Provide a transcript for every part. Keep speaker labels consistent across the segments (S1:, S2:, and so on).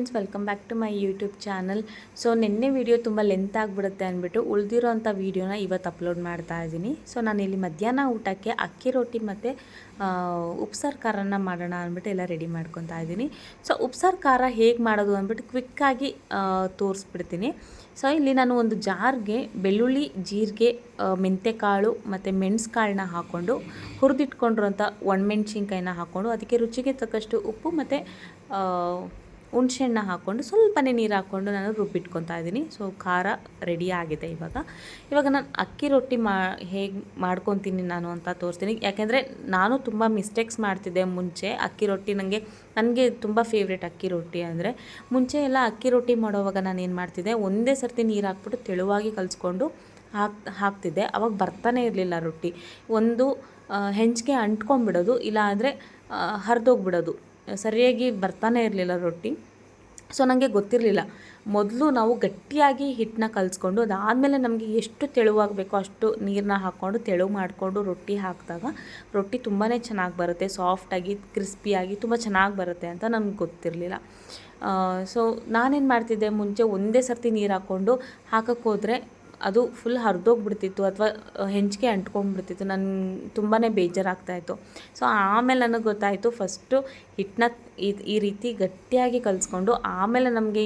S1: Friends welcome back to my YouTube channel so ನಿನ್ನೆ video ತುಂಬ length ಆಗಿಬಿಡುತ್ತೆ ಅಂದ್ಬಿಟ್ಟು ಉಳಿದಿರೋ ಅಂಥ ವೀಡಿಯೋನ ಇವತ್ತು ಅಪ್ಲೋಡ್ ಮಾಡ್ತಾ ಇದ್ದೀನಿ. ಸೊ ಇಲ್ಲಿ ಮಧ್ಯಾಹ್ನ ಊಟಕ್ಕೆ ಅಕ್ಕಿ ರೊಟ್ಟಿ ಮತ್ತು ಉಪ್ಸಾರು ಖಾರನ ಮಾಡೋಣ ಅಂದ್ಬಿಟ್ಟು ಎಲ್ಲ ರೆಡಿ ಮಾಡ್ಕೊತಾ ಇದ್ದೀನಿ. ಸೊ ಉಪ್ಸಾರು ಖಾರ ಹೇಗೆ ಮಾಡೋದು ಅಂದ್ಬಿಟ್ಟು ಕ್ವಿಕ್ಕಾಗಿ ತೋರಿಸ್ಬಿಡ್ತೀನಿ. ಸೊ ಇಲ್ಲಿ ನಾನು ಒಂದು ಜಾರ್ಗೆ ಬೆಳ್ಳುಳ್ಳಿ, ಜೀರಿಗೆ ಮೆಂತೆಕಾಳು ಮತ್ತು ಮೆಣಸುಕಾಳನ್ನ ಹಾಕ್ಕೊಂಡು ಹುರಿದಿಟ್ಕೊಂಡಿರೋಂಥ ಒಣಮೆಣ್ಸಿನ್ಕಾಯಿನ ಹಾಕ್ಕೊಂಡು ಅದಕ್ಕೆ ರುಚಿಗೆ ತಕ್ಕಷ್ಟು ಉಪ್ಪು ಮತ್ತು ಹುಣ್ಸೆಹಣ್ಣ ಹಾಕ್ಕೊಂಡು ಸ್ವಲ್ಪನೇ ನೀರು ಹಾಕ್ಕೊಂಡು ನಾನು ರುಬ್ಬಿಟ್ಕೊತಾ ಇದ್ದೀನಿ. ಸೊ ಖಾರ ರೆಡಿ ಆಗಿದೆ ಇವಾಗ. ಇವಾಗ ನಾನು ಅಕ್ಕಿ ರೊಟ್ಟಿ ಮಾ, ಹೇಗೆ ಮಾಡ್ಕೊತೀನಿ ನಾನು ಅಂತ ತೋರಿಸ್ತೀನಿ. ಯಾಕೆಂದರೆ ನಾನು ತುಂಬ ಮಿಸ್ಟೇಕ್ಸ್ ಮಾಡ್ತಿದ್ದೆ ಮುಂಚೆ. ಅಕ್ಕಿ ರೊಟ್ಟಿ ನನಗೆ ನನಗೆ ತುಂಬ ಫೇವ್ರೇಟ್ ಅಕ್ಕಿ ರೊಟ್ಟಿ ಅಂದರೆ, ಮುಂಚೆ ಎಲ್ಲ ಅಕ್ಕಿ ರೊಟ್ಟಿ ಮಾಡೋವಾಗ ನಾನು ಏನು ಮಾಡ್ತಿದ್ದೆ, ಒಂದೇ ಸರ್ತಿ ನೀರು ಹಾಕ್ಬಿಟ್ಟು ತೆಳುವಾಗಿ ಕಲಿಸ್ಕೊಂಡು ಹಾಕ್, ಹಾಕ್ತಿದ್ದೆ. ಅವಾಗ ಬರ್ತಾನೆ ಇರಲಿಲ್ಲ ರೊಟ್ಟಿ. ಒಂದು ಹೆಂಚಿಗೆ ಅಂಟ್ಕೊಂಡ್ಬಿಡೋದು ಇಲ್ಲ ಅಂದರೆ ಹರಿದೋಗ್ಬಿಡೋದು. ಸರಿಯಾಗಿ ಬರ್ತಾನೆ ಇರಲಿಲ್ಲ ರೊಟ್ಟಿ. ಸೊ ನನಗೆ ಗೊತ್ತಿರಲಿಲ್ಲ. ಮೊದಲು ನಾವು ಗಟ್ಟಿಯಾಗಿ ಹಿಟ್ಟನ್ನ ಕಲಿಸ್ಕೊಂಡು ಅದಾದಮೇಲೆ ನಮಗೆ ಎಷ್ಟು ತೆಳುವಾಗಬೇಕು ಅಷ್ಟು ನೀರನ್ನ ಹಾಕ್ಕೊಂಡು ತೆಳು ಮಾಡಿಕೊಂಡು ರೊಟ್ಟಿ ಹಾಕಿದಾಗ ರೊಟ್ಟಿ ತುಂಬಾ ಚೆನ್ನಾಗಿ ಬರುತ್ತೆ. ಸಾಫ್ಟಾಗಿ ಕ್ರಿಸ್ಪಿಯಾಗಿ ತುಂಬ ಚೆನ್ನಾಗಿ ಬರುತ್ತೆ ಅಂತ ನನಗೆ ಗೊತ್ತಿರಲಿಲ್ಲ. ಸೊ ನಾನೇನು ಮಾಡ್ತಿದ್ದೆ? ಮುಂಚೆ ಒಂದೇ ಸರ್ತಿ ನೀರು ಹಾಕ್ಕೊಂಡು ಹಾಕಕ್ಕೆ ಹೋದರೆ ಅದು ಫುಲ್ ಹರಿದೋಗ್ಬಿಡ್ತಿತ್ತು ಅಥವಾ ಹೆಂಚಿಗೆ ಅಂಟ್ಕೊಂಡ್ಬಿಡ್ತಿತ್ತು ನನ್ನ ತುಂಬಾ ಬೇಜಾರಾಗ್ತಾಯಿತ್ತು. ಸೊ ಆಮೇಲೆ ನನಗೆ ಗೊತ್ತಾಯಿತು ಫಸ್ಟು ಹಿಟ್ಟನ್ನ ಈ ರೀತಿ ಗಟ್ಟಿಯಾಗಿ ಕಲಿಸ್ಕೊಂಡು, ಆಮೇಲೆ ನಮಗೆ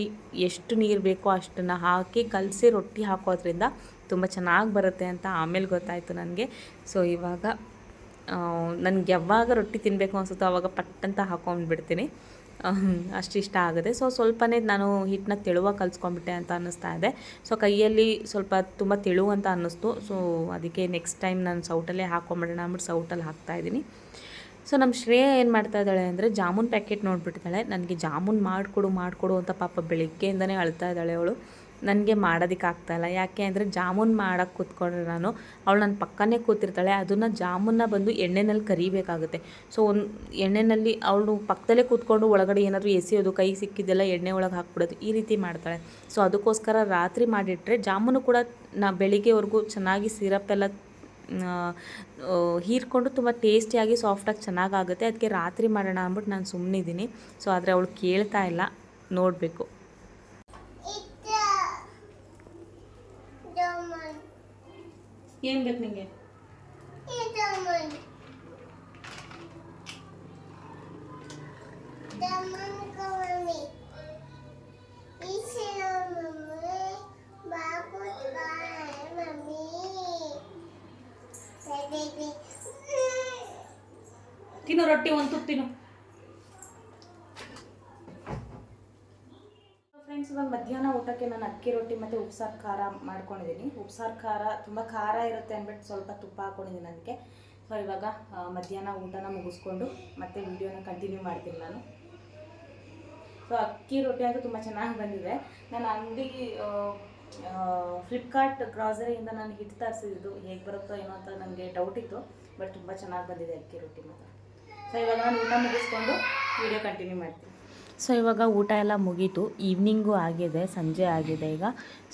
S1: ಎಷ್ಟು ನೀರು ಬೇಕೋ ಅಷ್ಟನ್ನು ಹಾಕಿ ಕಲಸಿ ರೊಟ್ಟಿ ಹಾಕೋದ್ರಿಂದ ತುಂಬ ಚೆನ್ನಾಗಿ ಬರುತ್ತೆ ಅಂತ ಆಮೇಲೆ ಗೊತ್ತಾಯಿತು ನನಗೆ. ಸೊ ಇವಾಗ ನನಗೆ ಯಾವಾಗ ರೊಟ್ಟಿ ತಿನ್ನಬೇಕು ಅನಿಸುತ್ತೋ ಆವಾಗ ಪಟ್ಟಂತ ಹಾಕೊಂಡ್ಬಿಡ್ತೀನಿ ಅಷ್ಟು ಇಷ್ಟ ಆಗದೆ ಸೊ ಸ್ವಲ್ಪನೇ ನಾನು ಹಿಟ್ಟನ್ನ ತೆಳುವಾಗಿ ಕಲಿಸ್ಕೊಂಡ್ಬಿಟ್ಟೆ ಅಂತ ಅನ್ನಿಸ್ತಾ ಇದೆ. ಸೊ ಕೈಯಲ್ಲಿ ಸ್ವಲ್ಪ ತುಂಬ ತೆಳು ಅಂತ ಅನ್ನಿಸ್ತು. ಸೊ ಅದಕ್ಕೆ ನೆಕ್ಸ್ಟ್ ಟೈಮ್ ನಾನು ಸೌಟಲ್ಲೇ ಹಾಕೊಂಬಿಡೋಣ ಅಂದ್ಬಿಟ್ಟು ಸೌಟಲ್ಲಿ ಹಾಕ್ತಾಯಿದ್ದೀನಿ ಸೊ ನಮ್ಮ ಶ್ರೇಯ ಏನು ಮಾಡ್ತಾ ಇದ್ದಾಳೆ ಅಂದರೆ ಜಾಮೂನ್ ಪ್ಯಾಕೆಟ್ ನೋಡಿಬಿಟ್ಟಿದ್ದಾಳೆ. ನನಗೆ ಜಾಮೂನ್ ಮಾಡಿಕೊಡು ಮಾಡಿಕೊಡು ಅಂತ ಪಾಪ ಬೆಳಿಗ್ಗೆಯಿಂದನೇ ಅಳ್ತಾ ಇದ್ದಾಳೆ ಅವಳು. ನನಗೆ ಮಾಡೋದಕ್ಕೆ ಆಗ್ತಾಯಿಲ್ಲ ಯಾಕೆ ಅಂದರೆ ಜಾಮೂನ್ ಮಾಡೋಕ್ಕೆ ಕೂತ್ಕೊಂಡ್ರೆ ನಾನು, ಅವಳು ನನ್ನ ಪಕ್ಕನೇ ಕೂತಿರ್ತಾಳೆ, ಅದನ್ನು ಜಾಮೂನ್ನ ಬಂದು ಎಣ್ಣೆನಲ್ಲಿ ಕರಿಬೇಕಾಗುತ್ತೆ. ಸೊ ಒಂದು ಎಣ್ಣೆಯಲ್ಲಿ ಅವಳು ಪಕ್ಕದಲ್ಲೇ ಕೂತ್ಕೊಂಡು ಒಳಗಡೆ ಏನಾದರೂ ಎಸೆಯೋದು ಕೈ ಸಿಕ್ಕಿದ್ದೆಲ್ಲ ಎಣ್ಣೆ ಒಳಗೆ ಹಾಕ್ಬಿಡೋದು, ಈ ರೀತಿ ಮಾಡ್ತಾಳೆ. ಸೊ ಅದಕ್ಕೋಸ್ಕರ ರಾತ್ರಿ ಮಾಡಿಟ್ರೆ ಜಾಮೂನು ಕೂಡ ನಾ ಬೆಳಿಗ್ಗೆವರೆಗೂ ಚೆನ್ನಾಗಿ ಸಿರಪ್ ಎಲ್ಲ ಹೀರ್ಕೊಂಡು ತುಂಬ ಟೇಸ್ಟಿಯಾಗಿ ಸಾಫ್ಟಾಗಿ ಚೆನ್ನಾಗಾಗುತ್ತೆ. ಅದಕ್ಕೆ ರಾತ್ರಿ ಮಾಡೋಣ ಅಂದ್ಬಿಟ್ಟು ನಾನು ಸುಮ್ಮನಿದ್ದೀನಿ ಸೊ ಆದರೆ ಅವಳು ಕೇಳ್ತಾ ಇಲ್ಲ, ನೋಡಬೇಕು. ಏನು ಬೇಕು ನಿಮಗೆ ತಿನ್ನು ರೊಟ್ಟಿ ಒಂದು ತುತ್ತು ತಿನ್ನು ಫ್ರೆಂಡ್ಸ್ ಇವಾಗ ಮಧ್ಯಾಹ್ನ ಊಟಕ್ಕೆ ನಾನು ಅಕ್ಕಿ ರೊಟ್ಟಿ ಮತ್ತು ಉಪ್ಸಾರು ಖಾರ ಮಾಡ್ಕೊಂಡಿದ್ದೀನಿ. ಉಪ್ಸಾರು ಖಾರ ತುಂಬ ಖಾರ ಇರುತ್ತೆ ಅಂದ್ಬಿಟ್ಟು ಸ್ವಲ್ಪ ತುಪ್ಪ ಹಾಕ್ಕೊಂಡಿದ್ದೀನಿ ಅದಕ್ಕೆ. ಸೊ ಇವಾಗ ಮಧ್ಯಾಹ್ನ ಊಟನ ಮುಗಿಸ್ಕೊಂಡು ಮತ್ತೆ ವಿಡಿಯೋನ ಕಂಟಿನ್ಯೂ ಮಾಡ್ತೀನಿ ನಾನು. ಸೊ ಅಕ್ಕಿ ರೊಟ್ಟಿ ಅಂತೂ ತುಂಬ ಚೆನ್ನಾಗಿ ಬಂದಿದೆ. ನಾನು ಅಂಗಡಿ ಫ್ಲಿಪ್ಕಾರ್ಟ್ ಗ್ರಾಸರಿಯಿಂದ ನಾನು ಹಿಟ್ಟು ತರಿಸಿದ್ದು ಹೇಗೆ ಬರುತ್ತೋ ಏನೋ ಅಂತ ನನಗೆ ಡೌಟ್ ಇತ್ತು ಬಟ್ ತುಂಬ ಚೆನ್ನಾಗಿ ಬಂದಿದೆ ಅಕ್ಕಿ ರೊಟ್ಟಿ ಮಾತ್ರ. ಸೊ ಇವಾಗ ನಾನು ಊಟ ಮುಗಿಸ್ಕೊಂಡು ವಿಡಿಯೋ ಕಂಟಿನ್ಯೂ ಮಾಡ್ತೀನಿ. ಸೊ ಇವಾಗ ಊಟ ಎಲ್ಲ ಮುಗೀತು. ಈವ್ನಿಂಗು ಆಗಿದೆ, ಸಂಜೆ ಆಗಿದೆ ಈಗ.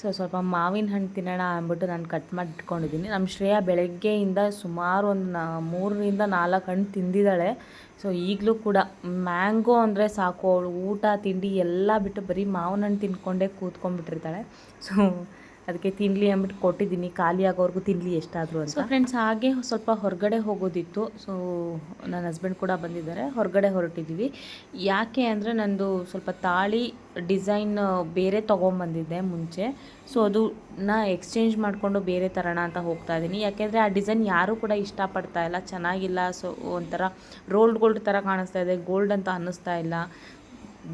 S1: ಸೊ ಸ್ವಲ್ಪ ಮಾವಿನ ಹಣ್ಣು ತಿನ್ನೋಣ ಅಂದ್ಬಿಟ್ಟು ನಾನು ಕಟ್ ಮಾಡಿಟ್ಕೊಂಡಿದ್ದೀನಿ. ನಮ್ಮ ಶ್ರೇಯ ಬೆಳಗ್ಗೆಯಿಂದ ಸುಮಾರು ಒಂದು ಮೂರರಿಂದ ನಾಲ್ಕು ಹಣ್ಣು ತಿಂದಿದ್ದಾಳೆ. ಸೊ ಈಗಲೂ ಕೂಡ ಮ್ಯಾಂಗೋ ಅಂದರೆ ಸಾಕು. ಅವಳು ಊಟ, ತಿಂಡಿ ಎಲ್ಲ ಬಿಟ್ಟು ಬರೀ ಮಾವಿನ ಹಣ್ಣು ತಿನ್ಕೊಂಡೇ ಕೂತ್ಕೊಂಡ್ಬಿಟ್ಟಿರ್ತಾಳೆ. ಸೊ ಅದಕ್ಕೆ ತಿನ್ನಲಿ ಅಂದ್ಬಿಟ್ಟು ಕೊಟ್ಟಿದ್ದೀನಿ. ಖಾಲಿ ಆಗೋವರೆಗೂ ತಿನ್ನಲಿ ಎಷ್ಟಾದರೂ ಅಂತ. ಫ್ರೆಂಡ್ಸ್ ಹಾಗೆ ಸ್ವಲ್ಪ ಹೊರಗಡೆ ಹೋಗೋದಿತ್ತು. ಸೊ ನನ್ನ ಹಸ್ಬೆಂಡ್ ಕೂಡ ಬಂದಿದ್ದಾರೆ. ಹೊರಗಡೆ ಹೊರಟಿದ್ದೀವಿ ಯಾಕೆ ಅಂದರೆ ನಂದು ಸ್ವಲ್ಪ ತಾಳಿ ಡಿಸೈನ್ ಬೇರೆ ತೊಗೊಂಬಂದಿದ್ದೆ ಮುಂಚೆ. ಸೊ ನಾ ಎಕ್ಸ್ಚೇಂಜ್ ಮಾಡಿಕೊಂಡು ಬೇರೆ ತರೋಣ ಅಂತ ಹೋಗ್ತಾ ಇದ್ದೀನಿ. ಯಾಕೆಂದರೆ ಆ ಡಿಸೈನ್ ಯಾರೂ ಕೂಡ ಇಷ್ಟಪಡ್ತಾ ಇಲ್ಲ. ಚೆನ್ನಾಗಿಲ್ಲ. ಸೊ ಒಂಥರ ರೋಲ್ಡ್ ಗೋಲ್ಡ್ ಥರ ಕಾಣಿಸ್ತಾ ಇದೆ. ಗೋಲ್ಡ್ ಅಂತ ಅನ್ನಿಸ್ತಾ ಇಲ್ಲ.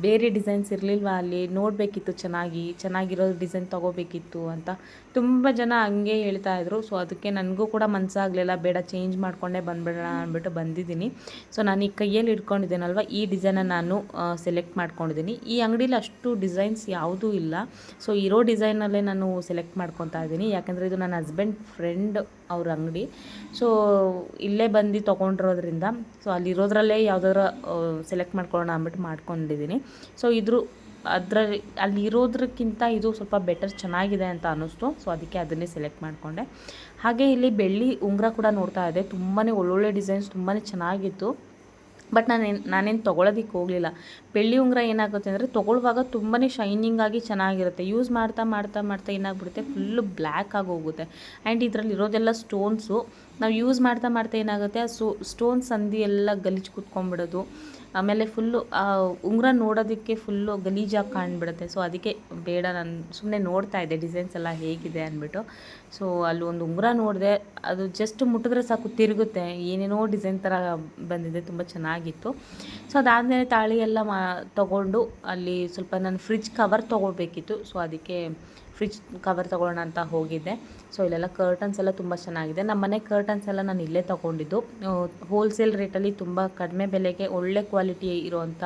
S1: ಬೇರೆ ಡಿಸೈನ್ಸ್ ಇರಲಿಲ್ವಾ ಅಲ್ಲಿ? ನೋಡಬೇಕಿತ್ತು ಚೆನ್ನಾಗಿ, ಚೆನ್ನಾಗಿರೋ ಡಿಸೈನ್ ತೊಗೋಬೇಕಿತ್ತು ಅಂತ. ತುಂಬ ಜನ ಹಂಗೆ ಹೇಳ್ತಾ ಇದ್ರು. ಸೊ ಅದಕ್ಕೆ ನನಗೂ ಕೂಡ ಮನಸ್ಸಾಗಲಿಲ್ಲ ಬೇಡ ಚೇಂಜ್ ಮಾಡಿಕೊಂಡೇ ಬಂದ್ಬಿಡೋಣ ಅಂದ್ಬಿಟ್ಟು ಬಂದಿದ್ದೀನಿ. ಸೊ ನಾನು ಈ ಕೈಯಲ್ಲಿ ಇಟ್ಕೊಂಡಿದ್ದೇನಲ್ವ? ಈ ಡಿಸೈನನ್ನು ನಾನು ಸೆಲೆಕ್ಟ್ ಮಾಡ್ಕೊಂಡಿದ್ದೀನಿ. ಈ ಅಂಗಡೀಲಿ ಅಷ್ಟು ಡಿಸೈನ್ಸ್ ಯಾವುದೂ ಇಲ್ಲ. ಸೊ ಇರೋ ಡಿಸೈನಲ್ಲೇ ನಾನು ಸೆಲೆಕ್ಟ್ ಮಾಡ್ಕೊತಾ ಇದ್ದೀನಿ. ಯಾಕೆಂದರೆ ಇದು ನನ್ನ ಹಸ್ಬೆಂಡ್ ಫ್ರೆಂಡ್ ಅವ್ರ ಅಂಗಡಿ. ಸೊ ಇಲ್ಲೇ ಬಂದು ತೊಗೊಂಡಿರೋದ್ರಿಂದ ಸೊ ಅಲ್ಲಿರೋದ್ರಲ್ಲೇ ಯಾವುದಾದ್ರು ಸೆಲೆಕ್ಟ್ ಮಾಡ್ಕೊಳ್ಳೋಣ ಅಂದ್ಬಿಟ್ಟು ಮಾಡ್ಕೊಂಡಿದ್ದೀನಿ. ಸೊ ಇದ್ರ ಅದರ ಅಲ್ಲಿ ಇರೋದಕ್ಕಿಂತ ಇದು ಸ್ವಲ್ಪ ಬೆಟರ್ ಚೆನ್ನಾಗಿದೆ ಅಂತ ಅನ್ನಿಸ್ತು. ಸೊ ಅದಕ್ಕೆ ಅದನ್ನೇ ಸೆಲೆಕ್ಟ್ ಮಾಡಿಕೊಂಡೆ. ಹಾಗೆ ಇಲ್ಲಿ ಬೆಳ್ಳಿ ಉಂಗುರ ಕೂಡ ನೋಡ್ತಾ ಇದೆ ತುಂಬಾ ಒಳ್ಳೊಳ್ಳೆ ಡಿಸೈನ್ಸ್ ತುಂಬಾ ಚೆನ್ನಾಗಿತ್ತು. ಬಟ್ ನಾನೇನು ನಾನೇನು ತೊಗೊಳೋದಕ್ಕೆ ಹೋಗಲಿಲ್ಲ. ಬೆಳ್ಳಿ ಉಂಗುರ ಏನಾಗುತ್ತೆ ಅಂದರೆ ತೊಗೊಳ್ಳುವಾಗ ತುಂಬಾ ಶೈನಿಂಗಾಗಿ ಚೆನ್ನಾಗಿರುತ್ತೆ. ಯೂಸ್ ಮಾಡ್ತಾ ಮಾಡ್ತಾ ಮಾಡ್ತಾ ಏನಾಗ್ಬಿಡುತ್ತೆ? ಫುಲ್ಲು ಬ್ಲ್ಯಾಕ್ ಆಗಿ ಹೋಗುತ್ತೆ. ಆ್ಯಂಡ್ ಇದರಲ್ಲಿ ಇರೋದೆಲ್ಲ ಸ್ಟೋನ್ಸು ನಾವು ಯೂಸ್ ಮಾಡ್ತಾ ಮಾಡ್ತಾ ಏನಾಗುತ್ತೆ? ಆ ಸೋ ಸ್ಟೋನ್ ಸಂದಿ ಎಲ್ಲ ಗಲೀಜು ಕೂತ್ಕೊಂಡ್ಬಿಡೋದು. ಆಮೇಲೆ ಫುಲ್ಲು ಉಂಗುರ ನೋಡೋದಕ್ಕೆ ಫುಲ್ಲು ಗಲೀಜಾಗಿ ಕಾಣ್ಬಿಡುತ್ತೆ. ಸೊ ಅದಕ್ಕೆ ಬೇಡ, ನಾನು ಸುಮ್ಮನೆ ನೋಡ್ತಾ ಇದ್ದೆ ಡಿಸೈನ್ಸ್ ಎಲ್ಲ ಹೇಗಿದೆ ಅಂದ್ಬಿಟ್ಟು. ಸೊ ಅಲ್ಲಿ ಒಂದು ಉಂಗುರ ನೋಡಿದೆ, ಅದು ಜಸ್ಟ್ ಮುಟ್ಟಿದ್ರೆ ಸಾಕು, ತಿರುಗುತ್ತೆ. ಏನೇನೋ ಡಿಸೈನ್ ಥರ ಬಂದಿದೆ, ತುಂಬ ಚೆನ್ನಾಗಿತ್ತು. ಸೊ ಅದಾದಮೇಲೆ ತಾಳಿ ಎಲ್ಲ ಮಾ, ತೊಗೊಂಡು ಅಲ್ಲಿ ಸ್ವಲ್ಪ ನಾನು ಫ್ರಿಜ್ ಕವರ್ ತೊಗೊಳ್ಬೇಕಿತ್ತು. ಸೊ ಅದಕ್ಕೆ ಫ್ರಿಜ್ ಕವರ್ ತೊಗೊಳ್ಳೋಣ ಅಂತ ಹೋಗಿದ್ದೆ. ಸೊ ಇಲ್ಲೆಲ್ಲ ಕರ್ಟನ್ಸ್ ಎಲ್ಲ ತುಂಬ ಚೆನ್ನಾಗಿದೆ. ನಮ್ಮ ಮನೆ ಕರ್ಟನ್ಸ್ ಎಲ್ಲ ನಾನು ಇಲ್ಲೇ ತೊಗೊಂಡಿದ್ದು. ಹೋಲ್ಸೇಲ್ ರೇಟಲ್ಲಿ ತುಂಬ ಕಡಿಮೆ ಬೆಲೆಗೆ ಒಳ್ಳೆ ಕ್ವಾಲಿಟಿ ಇರುವಂಥ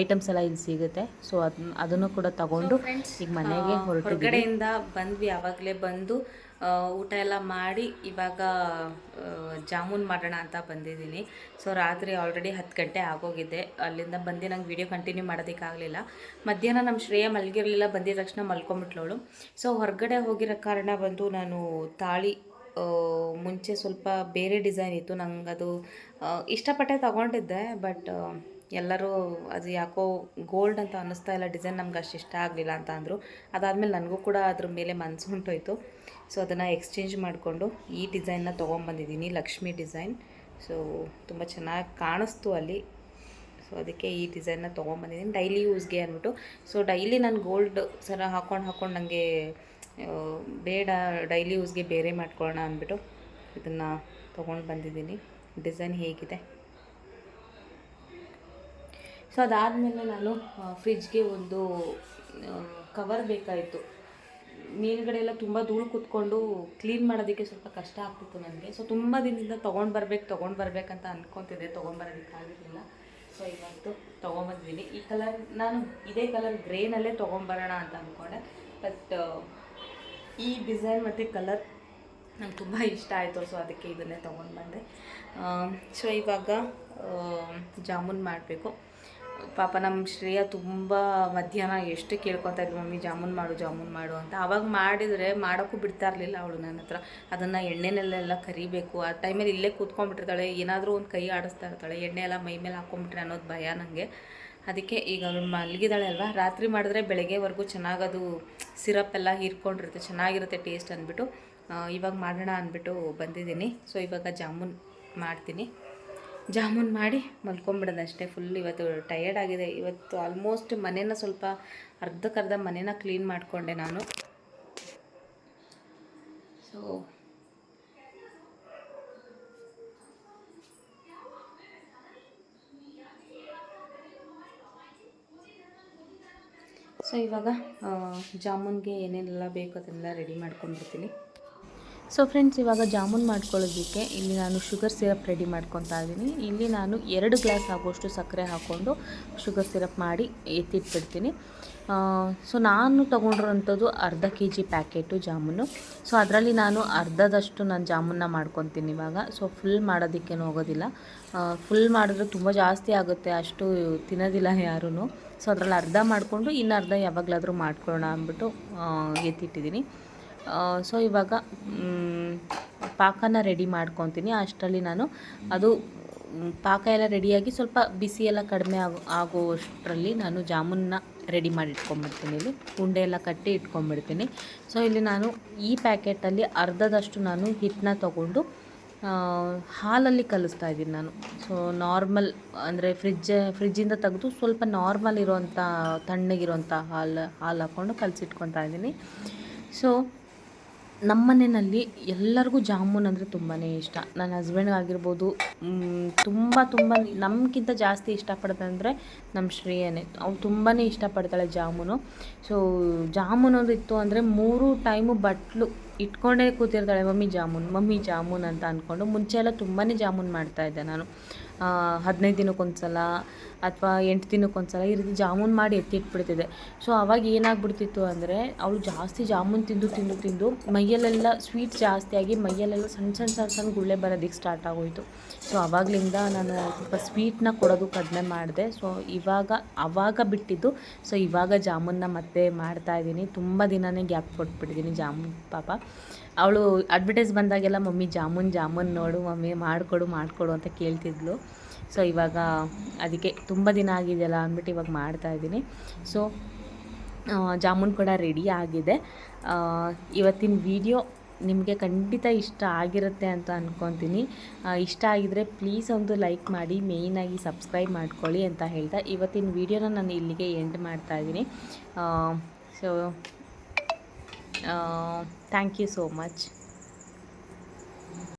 S1: ಐಟಮ್ಸ್ ಎಲ್ಲ ಇಲ್ಲಿ ಸಿಗುತ್ತೆ. ಸೊ ಅದನ್ನ ಅದನ್ನು ಕೂಡ ತಗೊಂಡು ಈಗ ಮನೆಗೆ ಹೊರಗಡೆಯಿಂದ ಬಂದ್ವಿ. ಆವಾಗಲೇ ಬಂದು ಊಟ ಎಲ್ಲ ಮಾಡಿ ಇವಾಗ ಜಾಮೂನ್ ಮಾಡೋಣ ಅಂತ ಬಂದಿದ್ದೀನಿ. ಸೊ ರಾತ್ರಿ ಆಲ್ರೆಡಿ ಹತ್ತು ಗಂಟೆ ಆಗೋಗಿದೆ. ಅಲ್ಲಿಂದ ಬಂದು ನಂಗೆ ವಿಡಿಯೋ ಕಂಟಿನ್ಯೂ ಮಾಡೋದಕ್ಕಾಗಲಿಲ್ಲ ಮಧ್ಯಾಹ್ನ ನಮ್ಮ ಶ್ರೇಯ ಮಲಗಿರಲಿಲ್ಲ, ಬಂದಿದ ತಕ್ಷಣ ಮಲ್ಕೊಂಬಿಟ್ಲವಳು ಸೊ ಹೊರಗಡೆ ಹೋಗಿರೋ ಕಾರಣ ಬಂದು ನಾನು ತಾಳಿ ಮುಂಚೆ ಸ್ವಲ್ಪ ಬೇರೆ ಡಿಸೈನ್ ಇತ್ತು. ನಂಗೆ ಅದು ಇಷ್ಟಪಟ್ಟೆ ತಗೊಂಡಿದ್ದೆ ಬಟ್ ಎಲ್ಲರೂ ಅದು ಯಾಕೋ ಗೋಲ್ಡ್ ಅಂತ ಅನ್ನಿಸ್ತಾ ಇಲ್ಲ ಡಿಸೈನ್ ನಮ್ಗೆ ಅಷ್ಟು ಇಷ್ಟ ಆಗಲಿಲ್ಲ ಅಂತ ಅಂದರು. ಅದಾದಮೇಲೆ ನನಗೂ ಕೂಡ ಅದ್ರ ಮೇಲೆ ಮನಸ್ಸು ಹೊಂಟೋಯ್ತು ಸೊ ಅದನ್ನು ಎಕ್ಸ್ಚೇಂಜ್ ಮಾಡಿಕೊಂಡು ಈ ಡಿಸೈನ್ನ ತೊಗೊಂಬಂದಿದ್ದೀನಿ, ಲಕ್ಷ್ಮಿ ಡಿಸೈನ್ ಸೊ ತುಂಬ ಚೆನ್ನಾಗಿ ಕಾಣಿಸ್ತು ಅಲ್ಲಿ. ಸೊ ಅದಕ್ಕೆ ಈ ಡಿಸೈನ್ನ ತೊಗೊಂಬಂದಿದ್ದೀನಿ. ಡೈಲಿ ಯೂಸ್ಗೆ ಅಂದ್ಬಿಟ್ಟು ಸೊ ಡೈಲಿ ನಾನು ಗೋಲ್ಡ್ ಸರ ಹಾಕೊಂಡು ಹಾಕೊಂಡು ನನಗೆ ಬೇಡ ಡೈಲಿ ಯೂಸ್ಗೆ ಬೇರೆ ಮಾಡ್ಕೊಳ್ಳೋಣ ಅಂದ್ಬಿಟ್ಟು ಇದನ್ನು ತೊಗೊಂಡು ಬಂದಿದ್ದೀನಿ. ಡಿಸೈನ್ ಹೇಗಿದೆ? ಸೊ ಅದಾದಮೇಲೆ ನಾನು ಫ್ರಿಜ್ಗೆ ಒಂದು ಕವರ್ ಬೇಕಾಯಿತು. ಮೇಲ್ಗಡೆ ಎಲ್ಲ ತುಂಬ ಧೂಳು ಕೂತ್ಕೊಂಡು ಕ್ಲೀನ್ ಮಾಡೋದಕ್ಕೆ ಸ್ವಲ್ಪ ಕಷ್ಟ ಆಗ್ತಿತ್ತು ನನಗೆ. ಸೊ ತುಂಬ ದಿನದಿಂದ ತೊಗೊಂಡು ಬರ್ಬೇಕು, ತೊಗೊಂಡು ಬರ್ಬೇಕಂತ ಅಂದ್ಕೊತಿದ್ದೆ ತೊಗೊಂಬರೋದಕ್ಕೆ ಆಗಿರಲಿಲ್ಲ ಸೊ ಇವತ್ತು ತೊಗೊಂಬಂದಿದ್ದೀನಿ. ಈ ಕಲರ್ ನಾನು ಇದೇ ಕಲರ್ ಗ್ರೇನಲ್ಲೇ ತೊಗೊಂಬರೋಣ ಅಂತ ಅಂದ್ಕೊಂಡೆ ಬಟ್ ಈ ಡಿಸೈನ್ ಮತ್ತು ಕಲರ್ ನಂಗೆ ತುಂಬ ಇಷ್ಟ ಆಯಿತು. ಸೊ ಅದಕ್ಕೆ ಇದನ್ನೇ ತೊಗೊಂಡು ಬಂದೆ. ಸೊ ಇವಾಗ ಜಾಮೂನ್ ಮಾಡಬೇಕು. ಪಾಪ ನಮ್ಮ ಶ್ರೇಯ ತುಂಬ ಮಧ್ಯಾಹ್ನ ಎಷ್ಟು ಕೇಳ್ಕೊತಾ ಇದ್ಲು ಮಮ್ಮಿ ಜಾಮೂನ್ ಮಾಡು ಜಾಮೂನ್ ಮಾಡು ಅಂತ. ಆವಾಗ ಮಾಡಿದರೆ ಮಾಡೋಕ್ಕೂ ಬಿಡ್ತಾ ಇರಲಿಲ್ಲ ಅವಳು ನನ್ನ ಹತ್ರ. ಅದನ್ನು ಎಣ್ಣೆನಲ್ಲೆಲ್ಲ ಕರಿಬೇಕು. ಆ ಟೈಮಲ್ಲಿ ಇಲ್ಲೇ ಕೂತ್ಕೊಂಡ್ಬಿಟ್ಟಿರ್ತಾಳೆ. ಏನಾದರೂ ಒಂದು ಕೈ ಆಡಿಸ್ತಾ ಇರ್ತಾಳೆ. ಎಣ್ಣೆ ಎಲ್ಲ ಮೈ ಮೇಲೆ ಹಾಕೊಂಡ್ಬಿಟ್ರೆ ಅನ್ನೋದು ಭಯ ನನಗೆ ಅದಕ್ಕೆ ಈಗ ಅವಳು ಮಲಗಿದಾಳೆ ಅಲ್ವಾ? ರಾತ್ರಿ ಮಾಡಿದ್ರೆ ಬೆಳಗ್ಗೆವರೆಗೂ ಚೆನ್ನಾಗದು ಸಿರಪ್ ಎಲ್ಲ ಹೀರ್ಕೊಂಡಿರುತ್ತೆ. ಚೆನ್ನಾಗಿರುತ್ತೆ ಟೇಸ್ಟ್ ಅಂದ್ಬಿಟ್ಟು. ಇವಾಗ ಮಾಡೋಣ ಅಂದ್ಬಿಟ್ಟು ಬಂದಿದ್ದೀನಿ. ಸೊ, ಇವಾಗ ಜಾಮೂನ್ ಮಾಡ್ತೀನಿ. ಜಾಮೂನ್ ಮಾಡಿ ಮಲ್ಕೊಂಬಿಡೋದು ಅಷ್ಟೇ. ಫುಲ್ ಇವತ್ತು ಟಯರ್ಡ್ ಆಗಿದೆ. ಇವತ್ತು ಆಲ್ಮೋಸ್ಟ್ ಮನೇನ ಸ್ವಲ್ಪ ಅರ್ಧಕ್ಕರ್ಧ ಮನೇನ ಕ್ಲೀನ್ ಮಾಡಿಕೊಂಡೆ ನಾನು. ಸೊ ಸೊ ಇವಾಗ ಜಾಮೂನ್ಗೆ ಏನೇನೆಲ್ಲ ಬೇಕು ಅದನ್ನೆಲ್ಲ ರೆಡಿ ಮಾಡ್ಕೊಂಡ್ಬಿಡ್ತೀನಿ. ಸೊ ಫ್ರೆಂಡ್ಸ್ ಇವಾಗ ಜಾಮೂನ್ ಮಾಡ್ಕೊಳ್ಳೋದಕ್ಕೆ ಇಲ್ಲಿ ನಾನು ಶುಗರ್ ಸಿರಪ್ ರೆಡಿ ಮಾಡ್ಕೊತಾ ಇದ್ದೀನಿ. ಇಲ್ಲಿ ನಾನು ಎರಡು ಗ್ಲಾಸ್ ಆಗುವಷ್ಟು ಸಕ್ಕರೆ ಹಾಕ್ಕೊಂಡು ಶುಗರ್ ಸಿರಪ್ ಮಾಡಿ ಎತ್ತಿಟ್ಬಿಡ್ತೀನಿ. ಸೊ ನಾನು ತೊಗೊಂಡಿರೋಂಥದ್ದು ಅರ್ಧ K G packet jamun. So ಅದರಲ್ಲಿ ನಾನು ಅರ್ಧದಷ್ಟು ನಾನು ಜಾಮೂನ್ನ ಮಾಡ್ಕೊತೀನಿ ಇವಾಗ. ಸೊ ಫುಲ್ ಮಾಡೋದಕ್ಕೇನು ಹೋಗೋದಿಲ್ಲ. ಫುಲ್ ಮಾಡಿದ್ರೆ ತುಂಬ ಜಾಸ್ತಿ ಆಗುತ್ತೆ. ಅಷ್ಟು ತಿನ್ನೋದಿಲ್ಲ ಯಾರೂ ಸೊ ಅದರಲ್ಲಿ ಅರ್ಧ ಮಾಡಿಕೊಂಡು ಇನ್ನು ಅರ್ಧ ಯಾವಾಗಲಾದರೂ ಮಾಡ್ಕೊಳ್ಳೋಣ ಅಂದ್ಬಿಟ್ಟು ಎತ್ತಿಟ್ಟಿದ್ದೀನಿ. ಸೊ ಇವಾಗ ಪಾಕನ ರೆಡಿ ಮಾಡ್ಕೊತೀನಿ. ಅಷ್ಟರಲ್ಲಿ ನಾನು ಅದು ಪಾಕ ಎಲ್ಲ ರೆಡಿಯಾಗಿ ಸ್ವಲ್ಪ ಬಿಸಿ ಎಲ್ಲ ಕಡಿಮೆ ಆಗೋ ಆಗೋಷ್ಟರಲ್ಲಿ ನಾನು ಜಾಮೂನ್ನ ರೆಡಿ ಮಾಡಿ ಇಟ್ಕೊಂಬಿಡ್ತೀನಿ ಇಲ್ಲಿ. ಉಂಡೆ ಎಲ್ಲ ಕಟ್ಟಿ ಇಟ್ಕೊಂಬಿಡ್ತೀನಿ ಸೊ ಇಲ್ಲಿ ನಾನು ಈ ಪ್ಯಾಕೆಟಲ್ಲಿ ಅರ್ಧದಷ್ಟು ನಾನು ಹಿಟ್ಟನ್ನ ತಗೊಂಡು ಹಾಲಲ್ಲಿ ಕಲಿಸ್ತಾ ಇದ್ದೀನಿ ನಾನು. ಸೊ ನಾರ್ಮಲ್ ಅಂದರೆ ಫ್ರಿಜ್ ಫ್ರಿಜ್ಜಿಂದ ತೆಗೆದು ಸ್ವಲ್ಪ ನಾರ್ಮಲ್ ಇರೋವಂಥ ತಣ್ಣಗಿರೋಂಥ ಹಾಲು ಹಾಲು ಹಾಕ್ಕೊಂಡು ಕಲಸಿಟ್ಕೊತಾ ಇದ್ದೀನಿ. ಸೊ ನಮ್ಮ ಮನೆಯಲ್ಲಿ ಎಲ್ಲರಿಗೂ ಜಾಮೂನ್ ಅಂದರೆ ತುಂಬಾ ಇಷ್ಟ. ನನ್ನ ಹಸ್ಬೆಂಡ್ ಆಗಿರ್ಬೋದು ತುಂಬ ತುಂಬ ನಮಗಿಂತ ಜಾಸ್ತಿ ಇಷ್ಟಪಡ್ತಂದರೆ ನಮ್ಮ ಶ್ರೇಯನೇ. ಅವ್ಳು ತುಂಬಾ ಇಷ್ಟಪಡ್ತಾಳೆ ಜಾಮೂನು. ಸೊ ಜಾಮೂನು ಒಂದು ಇತ್ತು ಅಂದರೆ ಮೂರು ಟೈಮು ಬಟ್ಲು ಇಟ್ಕೊಂಡೇ ಕೂತಿರ್ತಾಳೆ, ಮಮ್ಮಿ ಜಾಮೂನ್ ಮಮ್ಮಿ ಜಾಮೂನ್ ಅಂತ ಅಂದ್ಕೊಂಡು ಮುಂಚೆ ಎಲ್ಲ ತುಂಬಾ ಜಾಮೂನ್ ಮಾಡ್ತಾಯಿದ್ದೆ ನಾನು. ಹದಿನೈದು ದಿನಕ್ಕೊಂದ್ಸಲ ಅಥವಾ ಎಂಟು ದಿನಕ್ಕೊಂದ್ಸಲ ಈ ರೀತಿ ಜಾಮೂನ್ ಮಾಡಿ ಎತ್ತಿಟ್ಬಿಡ್ತಿದ್ದೆ. ಸೊ ಅವಾಗ ಏನಾಗ್ಬಿಡ್ತಿತ್ತು ಅಂದರೆ ಅವಳು ಜಾಸ್ತಿ ಜಾಮೂನ್ ತಿಂದು ತಿಂದು ತಿಂದು ಮೈಯಲ್ಲೆಲ್ಲ ಸ್ವೀಟ್ ಜಾಸ್ತಿಯಾಗಿ ಮೈಯಲ್ಲೆಲ್ಲ ಸಣ್ಣ ಸಣ್ಣ ಸಣ್ಣ ಸಣ್ಣ ಗುಳ್ಳೆ ಬರೋದಕ್ಕೆ ಸ್ಟಾರ್ಟ್ ಆಗೋಯಿತು. ಸೊ ಅವಾಗಲಿಂದ ನಾನು ಸ್ವಲ್ಪ ಸ್ವೀಟ್ನ ಕೊಡೋದು ಕಡಿಮೆ ಮಾಡಿದೆ. ಸೊ ಇವಾಗ ಆವಾಗ ಬಿಟ್ಟಿದ್ದು. ಸೊ ಇವಾಗ ಜಾಮೂನ್ನ ಮತ್ತೆ ಮಾಡ್ತಾ ಇದ್ದೀನಿ. ತುಂಬ ದಿನನೇ ಗ್ಯಾಪ್ ಕೊಟ್ಬಿಟ್ಟಿದ್ದೀನಿ ಜಾಮೂನ್ ಪಾಪ. ಅವಳು ಅಡ್ವರ್ಟೈಸ್ ಬಂದಾಗೆಲ್ಲ ಮಮ್ಮಿ ಜಾಮೂನ್ ಜಾಮೂನ್ ನೋಡು, ಮಮ್ಮಿ ಮಾಡಿಕೊಡು ಮಾಡಿಕೊಡು ಅಂತ ಕೇಳ್ತಿದ್ಲು. ಸೊ ಇವಾಗ ಅದಕ್ಕೆ ತುಂಬ ದಿನ ಆಗಿದೆಯಲ್ಲ ಅಂದ್ಬಿಟ್ಟು ಇವಾಗ ಮಾಡ್ತಾ ಇದ್ದೀನಿ. ಸೊ ಜಾಮೂನ್ ಕೂಡ ರೆಡಿ ಆಗಿದೆ. ಇವತ್ತಿನ ವಿಡಿಯೋ ನಿಮಗೆ ಖಂಡಿತ ಇಷ್ಟ ಆಗಿರುತ್ತೆ ಅಂತ ಅಂದ್ಕೊತೀನಿ ಇಷ್ಟ ಆಗಿದರೆ ಪ್ಲೀಸ್ ಒಂದು ಲೈಕ್ ಮಾಡಿ ಮೇಯ್ನಾಗಿ ಸಬ್ಸ್ಕ್ರೈಬ್ ಮಾಡ್ಕೊಳ್ಳಿ ಅಂತ ಹೇಳ್ತಾ ಇವತ್ತಿನ ವಿಡಿಯೋನ ನಾನು ಇಲ್ಲಿಗೆ ಎಂಡ್ ಮಾಡ್ತಾ ಇದ್ದೀನಿ. So thank you so much